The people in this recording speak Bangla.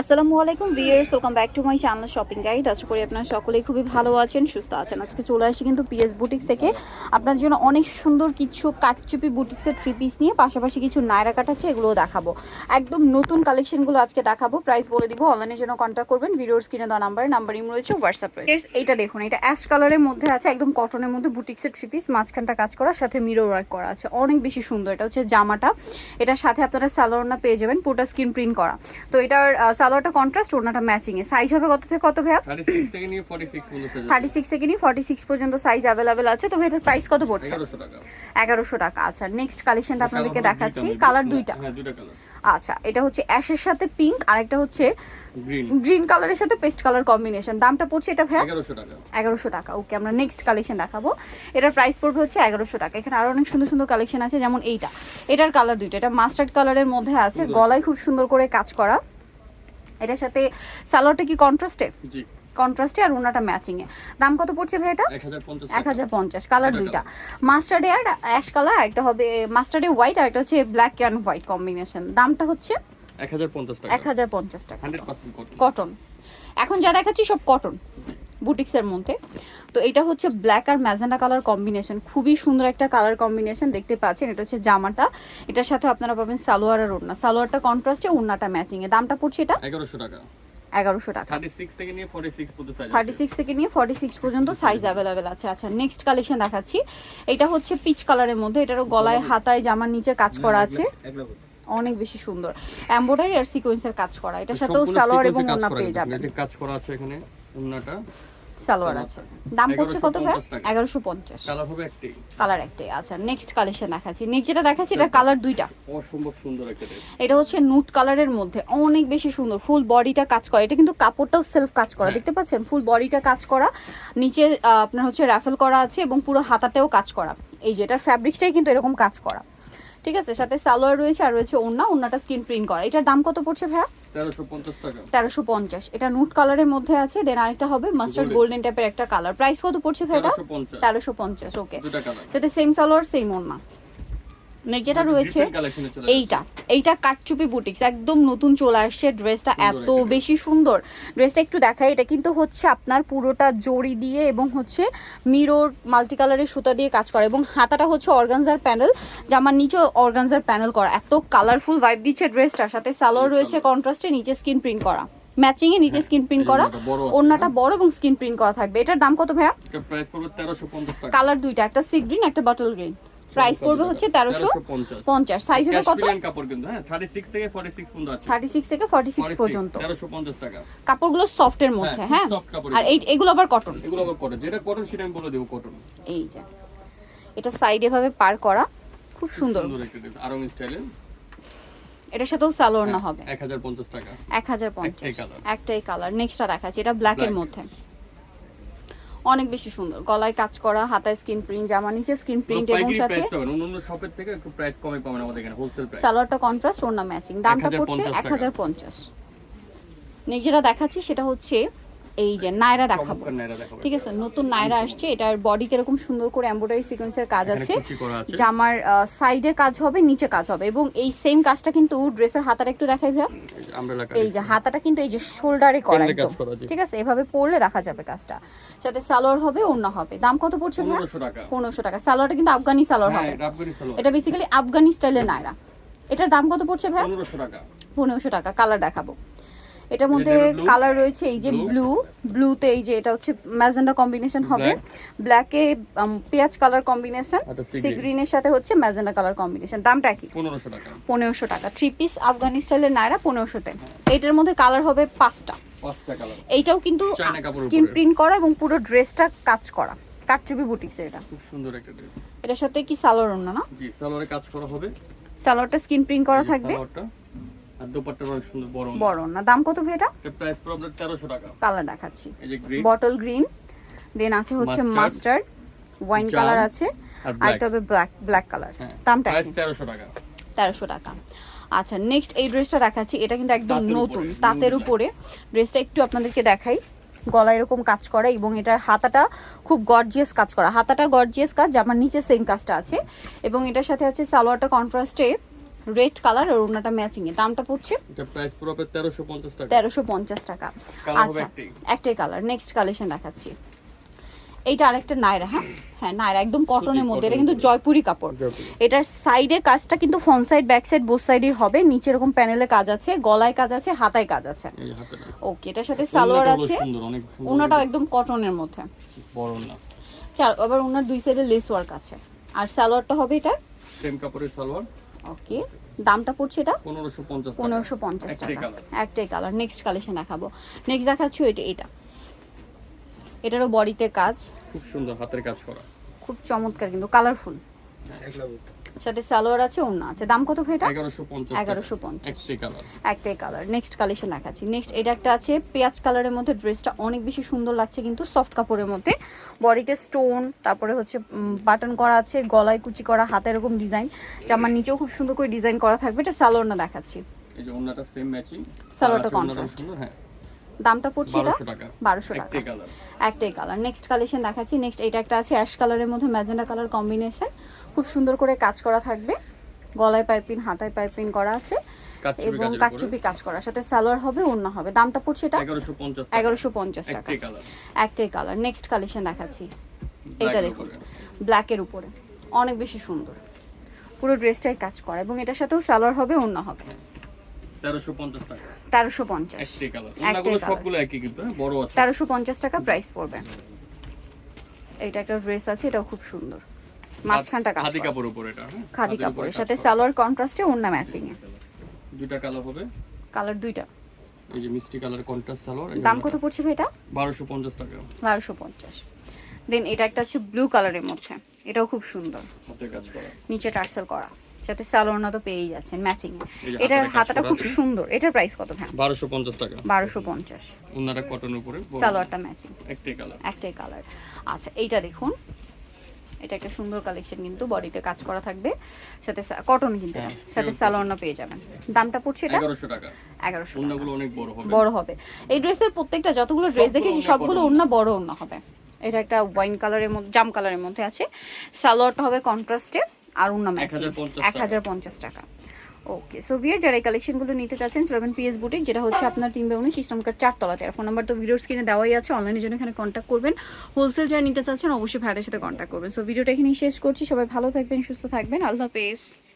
আসসালামু আলাইকুম viewers welcome back to my channel shopping guide. আশা করি আপনারা সকলেই খুবই ভালো আছেন, সুস্থ আছেন। আজকে চলে আসি কিন্তু পিএস বুটিক্স থেকে। আপনার জন্য অনেক সুন্দর কিছু কাটচুপি বুটিক্সের থ্রি পিস নিয়ে, পাশাপাশি কিছু নায়রা কাট আছে, এগুলোও দেখাবো। একদম নতুন কালেকশনগুলো আজকে দেখাবো প্রাইস বলে দিব অনলাইনের জন্য কন্ট্যাক্ট করবেন। ভিডিওর স্ক্রিনে দেওয়া নাম্বার নাম্বার ইম রয়েছে হোয়াটসঅ্যাপ রয়েছে। এইটা দেখুন, এটা অ্যাশ কালারের মধ্যে আছে, একদম কটনের মধ্যে বুটিক্সের থ্রি পিস মাঝখানটা কাজ করা, সাথে মিরর ওয়ার্ক করা আছে। অনেক বেশি সুন্দর, এটা হচ্ছে জামাটা। এটার সাথে আপনারা সালোয়ারনা পেয়ে যাবেন, পুরোটা স্ক্রিন প্রিন্ট করা। তো এটার সালোয়ারটা কন্ট্রাস্ট ওড়নাটা ম্যাচিং এ। সাইজ হবে কত থেকে কত ভাইয়া? থার্টি সিক্স থেকে নিয়ে ফর্টি সিক্স পর্যন্ত থেকে নিয়ে পর্যন্ত সাইজ অ্যাভেলেবেল আছে। তবে এটার প্রাইস কত পড়ছে? এগারোশো টাকা। এগারোশো টাকা। আচ্ছা নেক্সট কালেকশনটা আপনাদেরকে দেখাচ্ছি। কালার দুইটা। হ্যাঁ দুইটা কালার আচ্ছা এটা হচ্ছে অ্যাশের সাথে পিঙ্ক আর একটা হচ্ছে গ্রিন কালারের সাথে পেস্ট কালার কম্বিনেশন দামটা পড়ছে এটা টাকা। এগারোশো টাকা। ওকে আমরা নেক্সট কালেকশন দেখাবো। এটার প্রাইস পড়বে হচ্ছে এগারোশো টাকা। এখানে আরও অনেক সুন্দর সুন্দর কালেকশন আছে যেমন এইটা। এটার কালার দুইটা। এটা মাস্টার্ড কালারের মধ্যে আছে। গলায় খুব সুন্দর করে কাজ করা। এটার সাথে সালোয়ারটা কি কন্ট্রাস্টে জি। কন্ট্রাস্টে আর ওনাটা ম্যাচিং এ। দাম কত পড়ছে ভাই এটা? এক হাজার পঞ্চাশ এক হাজার পঞ্চাশ কালার দুইটা। মাস্টার্ডে আর অ্যাশ কালার একটা হবে মাস্টার্ডে হোয়াইট আর একটা হচ্ছে ব্ল্যাক এন্ড হোয়াইট কম্বিনেশন দামটা হচ্ছে? এক হাজার পঞ্চাশ টাকা। এক হাজার পঞ্চাশ টাকা। হান্ড্রেড পার্সেন্ট কটন কটন এখন যা দেখাচ্ছি সব কটন বুটিক্সের মধ্যে। তো এটা হচ্ছে ব্ল্যাক আর ম্যাজেন্ডা কালার কম্বিনেশন খুবই সুন্দর একটা কালার কম্বিনেশন দেখতে পাচ্ছেন। এটা হচ্ছে জামাটা। এটার সাথে আপনারা পাবেন সালোয়ার আর ওড়না। সালোয়ারটা কন্ট্রাস্টে ওড়নাটা ম্যাচিং এ। দামটা পড়ছে এটা? এগারোশো টাকা। এগারোশো টাকা। থার্টি সিক্স থেকে নিয়ে ফর্টি সিক্স পর্যন্ত সাইজ অ্যাভেলেবেল আছে। আচ্ছা নেক্সট কালেকশন দেখাচ্ছি। এটা হচ্ছে পিচ কালারের মধ্যে। এটারও গলায় হাতায় জামার নিচে কাজ করা আছে। অনেক বেশি সুন্দর। এমব্রয়ডারি আর সিকোয়েন্সের কাজ করা। এটার সাথেও সালোয়ার এবং পেয়ে যাবেন। কাজ করা আছে এখানে সালোয়ার আছে। দাম পড়ছে কত ভাই? 1150 এগারোশো পঞ্চাশ। কালার হবে একটাই কালার একটাই আচ্ছা নেক্সট কালেকশন দেখাচ্ছি। নেক্সট যেটা দেখাচ্ছি এটা কালার দুইটা। অসম্ভব সুন্দর একটা এটা হচ্ছে নুট কালারের মধ্যে অনেক বেশি সুন্দর ফুল বডিটা কাজ করা। এটা কিন্তু কাপড়টাও সেলফ কাজ করা হ্যাঁ। দেখতে পাচ্ছেন? ফুল বডিটা কাজ করা। নিচে আপনার হচ্ছে র্যাফেল করা আছে এবং পুরো হাতাতেও কাজ করা। এই যে এটার ফ্যাব্রিক্সটাই কিন্তু এরকম কাজ করা। ঠিক আছে? সাথে সালোয়ার রয়েছে আর রয়েছে ওড়না। ওড়নাটা স্কিন প্রিন্ট করা। এটার দাম কত পড়ছে ভাইয়া? তেরোশো পঞ্চাশ এটা নুট কালারের মধ্যে আছে দেন আরেকটা হবে মাস্টার্ড গোল্ডেন টাইপের একটা কালার প্রাইস কত পড়ছে ভাইটা তেরোশো পঞ্চাশ। ওকে সেটা সেম সালোয়ার সেম নেক্সট যেটা রয়েছে এইটা। এইটা কাটচুপি বুটিক্স একদম নতুন চলে আসছে। ড্রেসটা এত বেশি সুন্দর। ড্রেসটা একটু দেখাই এটা কিন্তু হচ্ছে আপনার পুরোটা জড়ি দিয়ে এবং হচ্ছে মিরর মাল্টি কালারের সুতা দিয়ে কাজ করা। এবং হাতাটা হচ্ছে অর্গানজার প্যানেল জামার নিচে অর্গানজার প্যানেল করা। এত কালারফুল ভাইব দিচ্ছে ড্রেসটার সাথে সালোয়ার রয়েছে কন্ট্রাস্টে নিচে স্কিন প্রিন্ট করা। ম্যাচিং এ নিচে স্কিন প্রিন্ট করা। ওড়নাটা বড় ওড়নাটা বড় এবং স্কিন প্রিন্ট করা থাকবে। এটার দাম কত ভাইয়া? কালার দুইটা একটা সি গ্রিন একটা বটল গ্রিন প্রাইস পড়বে হচ্ছে তেরোশো পঞ্চাশ। পঞ্চাশ। সাইজ হবে কত? কাপড় কিন্তু হ্যাঁ থার্টি সিক্স থেকে ফর্টি সিক্স পর্যন্ত আছে। থার্টি সিক্স থেকে ফর্টি সিক্স পর্যন্ত। তেরোশো পঞ্চাশ টাকা। কাপড়গুলো সফটের মধ্যে হ্যাঁ, হ্যাঁ? আর এই এগুলো আবার কটন এগুলো আবার কটন যেটা কটন সেটা আমি বলে দেবো কটন এই যে। এটা সাইডে ভাবে পার করা। খুব সুন্দর। সুন্দর একটা আরং এটার সাথেও সালোয়ার না হবে। এক হাজার পঞ্চাশ টাকা। এক হাজার পঞ্চাশ। একটাই colour। একটাই কালার নেক্সটটা দেখাচ্ছি। এটা ব্ল্যাকের Black। মধ্যে। অনেক বেশি সুন্দর। গলায় কাজ করা হাতায় স্কিন প্রিন্ট জামা নিচে স্কিন প্রিন্ট এবং সাথে প্রাইস পাবেন। অন্য অন্য শপের থেকে একটু প্রাইস কমে পাবেন আমাদের এখানে হোলসেল প্রাইস সালোয়ারটা কন্ট্রাস্ট ওড়না ম্যাচিং দামটা পড়ছে টাকা। এক হাজার পঞ্চাশ। নেক্সট যেটা দেখাচ্ছি সেটা হচ্ছে এই যে নায়রা দেখাবো। ঠিক আছে নতুন নায়রা আসছে এটার বডিতে এরকম সুন্দর করে এমব্রয়ডারি সিকোয়েন্সের কাজ আছে। জামার সাইডে কাজ হবে নিচে কাজ হবে। এবং এই সেম কাজটা কিন্তু ড্রেসের হাতাটা একটু দেখাই ভাইয়া। এই যে হাতাটা কিন্তু এই যে শোল্ডারে করা একদম। ঠিক আছে এভাবে পরলে দেখা যাবে কাজটা। সাথে সালোয়ার হবে ওড়না হবে। দাম কত পড়ছে ভাইয়া? পনেরোশো টাকা। সালোয়ারটা কিন্তু আফগানি সালোয়ার হ্যাঁ হবে। এটা আফগানি সালোয়ার। এটা বেসিক্যালি আফগানি স্টাইলের নায়রা এটার দাম কত পড়ছে ভাইয়া? পনেরোশো টাকা। পনেরোশো টাকা। কালার দেখাবো। এটার মধ্যে কালার রয়েছে এই যে ব্লু ব্লুতে এই যে এটা হচ্ছে ম্যাজেন্ডা কম্বিনেশন হবে। ব্ল্যাকে পেঁয়াজ কালার কম্বিনেশন সি। গ্রিনের সাথে হচ্ছে ম্যাজেন্ডা কালার কম্বিনেশন দামটা কি? পনেরোশো টাকা। থ্রি পিস আফগানি স্টাইলের নায়রা পনেরোশোতে। এইটার মধ্যে কালার হবে পাঁচটা। এইটাও কিন্তু স্কিন প্রিন্ট করা এবং পুরো ড্রেসটা কাজ করা। কাটচুপি বুটিক্সের এটা। খুব সুন্দর একটা ড্রেস এটার সাথে কি সালোয়ার অন্য না? জি সালোয়ারে কাজ করা হবে। সালোয়ারটা স্কিন প্রিন্ট করা থাকবে। সালোয়ারটা। আর দোপাট্টা অনেক সুন্দর বড় বড় না। দাম কত ভাই এটা? প্রাইস আপনার টাকা। কালার দেখাচ্ছি। এই যে গ্রিন বটল গ্রিন দেন আছে হচ্ছে মাস্টার্ড ওয়াইন কালার আছে। আর ব্ল্যাক ব্ল্যাক কালার দামটা প্রাইস টাকা। আচ্ছা নেক্সট এই ড্রেসটা দেখাচ্ছি। এটা কিন্তু একদম নতুন তাঁতের উপরে। ড্রেসটা একটু আপনাদেরকে দেখাই। গলা এরকম কাজ করা এবং এটার হাতাটা খুব গর্জিয়াস কাজ করা। হাতাটা গর্জিয়াস কাজ জামার নিচে সেম কাজটা আছে। এবং এটার সাথে আছে সালোয়ারটা কন্ট্রাস্টে রেড কালার আর ওড়নাটা ম্যাচিং এ। দামটা পড়ছে এটা প্রাইস তেরোশো পঞ্চাশ টাকা। তেরোশো পঞ্চাশ টাকা। আচ্ছা একটাই। কালার নেক্সট কালেকশন দেখাচ্ছি। এইটা আরেকটা নায়রা হ্যাঁ? হ্যাঁ নায়রা একদম কটনের মধ্যে। এটা কিন্তু জয়পুরি কাপড়। এটার সাইডে কাজটা কিন্তু front side back side both সাইডই হবে। নিচে এরকম প্যানেলে কাজ আছে গলায় কাজ আছে হাতায় কাজ আছে। ওকে এটার সাথে সালোয়ার আছে। ওনাটাও একদম কটনের মধ্যে। বড় না। চার আবার ওনার দুই সাইডে লেস ওয়ার্ক আছে। আর সালোয়ারটা হবে এটা সেম কাপড়ের সালোয়ার। ওকে দামটা পড়ছে এটা? পনেরোশো পঞ্চাশ টাকা। কালার একটাই কালার নেক্সট কালেকশন দেখাবো। নেক্সট দেখাচ্ছি এটা এটা। এটারও বডিতে কাজ। খুব সুন্দর হাতের কাজ করা। খুব চমৎকার কিন্তু কালারফুল সাথে সালোয়ার আছে ওড়না আছে। দাম কত ভাই এটা? এগারোশো পঞ্চাশ একটাই কালার একটাই কালার নেক্সট কালেকশন দেখাচ্ছি। নেক্সট এটা একটা আছে পেঁয়াজ কালারের মধ্যে ড্রেসটা অনেক বেশি সুন্দর লাগছে কিন্তু সফট কাপড়ের মধ্যে। বডিতে স্টোন তারপরে হচ্ছে বাটন করা আছে গলায় কুচি করা হাতে এরকম ডিজাইন জামার নিচেও খুব সুন্দর করে ডিজাইন করা থাকবে। এটা সালোয়ার না দেখাচ্ছি। এই যে ওন্নাটা সেম ম্যাচিং সালোয়ারটা contrast। হ্যাঁ। দামটা পড়ছে এটা? বারোশো টাকা। একটাই কালার নেক্সট কালেকশন দেখাচ্ছি। নেক্সট এটা একটা আছে অ্যাশ কালারের মধ্যে ম্যাজেন্ডা কালার কম্বিনেশন খুব সুন্দর করে কাজ করা থাকবে। গলায় পাইপিং হাতায় পাইপিং করা আছে এবং কাটচুপি কাজ করা। সাথে সালোয়ার হবে অন্য হবে। দামটা পড়ছে এটা এগারোশো পঞ্চাশ টাকা। একটাই কালার নেক্সট কালেকশন দেখাচ্ছি। এটা দেখুন। ব্ল্যাকের উপরে। অনেক বেশি সুন্দর। পুরো ড্রেসটাই কাজ করা এবং এটার সাথেও সালোয়ার হবে অন্য হবে। তেরোশো পঞ্চাশ হ্যাঁ, তেরোশো পঞ্চাশ টাকা প্রাইস পড়বে। এটা একটা ড্রেস আছে এটাও খুব সুন্দর। মাঝখানটা কাজ খাদি কাপড় উপর এটা হ্যাঁ? খাদি কাপড়ের সাথে সালোয়ার কন্ট্রাস্টে অন্য ম্যাচিং এ। দুইটা কালার হবে? কালার দুইটা। এই যে মিষ্টি কালার কন্ট্রাস্ট সালোয়ার দাম কত পড়ছে ভাই এটা? বারোশো পঞ্চাশ টাকা। বারোশো পঞ্চাশ। দেন এটা একটা আছে ব্লু কালারের মধ্যে। এটাও খুব সুন্দর। হাতের কাজ করা। নিচে টার্সেল করা। সাথে সালোয়ার না তো পেয়েই যাচ্ছেন ম্যাচিং এটার হাতাটা খুব সুন্দর। এটার প্রাইস কত ভাই? বারোশো পঞ্চাশ টাকা। বারোশো পঞ্চাশ। ওনারা কটন উপরে। সালোয়ারটা ম্যাচিং একটাই কালার একটাই কালার আচ্ছা এইটা দেখুন। এটা একটা সুন্দর কালেকশন কিন্তু বডিতে কাজ করা থাকবে সাথে কটন কিন্তু হ্যাঁ, সাথে সালোয়ারও পেয়ে যাবেন। দামটা পড়ছে এটা? 1100 টাকা। 1100 ওন্নাগুলো অনেক বড় হবে। বড় হবে। এই ড্রেসের প্রত্যেকটা যতগুলো ড্রেস দেখেছি সবগুলো ওন্না বড় ওন্না হবে। এটা একটা ওয়াইন কালারের মধ্যে জাম কালারের মধ্যে আছে। সালোয়ারটা হবে কন্ট্রাস্টে আর ওন্না ম্যাচিং 1050 এক হাজার পঞ্চাশ টাকা। ওকে সো বিয়ার যারা এই কালেকশনগুলো নিতে চাচ্ছেন চলবেন পিএস বুটিক যেটা হচ্ছে আপনার তিন উনিশ সিস্টেম কার্ড চারতলাতে আর ফোন নাম্বার তো ভিডিওর স্ক্রিনে দেওয়াই আছে অনলাইনের জন্য এখানে কন্ট্যাক্ট করবেন। হোলসেল যারা নিতে চাচ্ছেন, অবশ্যই ভাইয়ের সাথে কন্ট্যাক্ট করবেন। সো ভিডিওটা এখানেই শেষ করছি, সবাই ভালো থাকবেন, সুস্থ থাকবেন। আল্লাহ হাফেজ।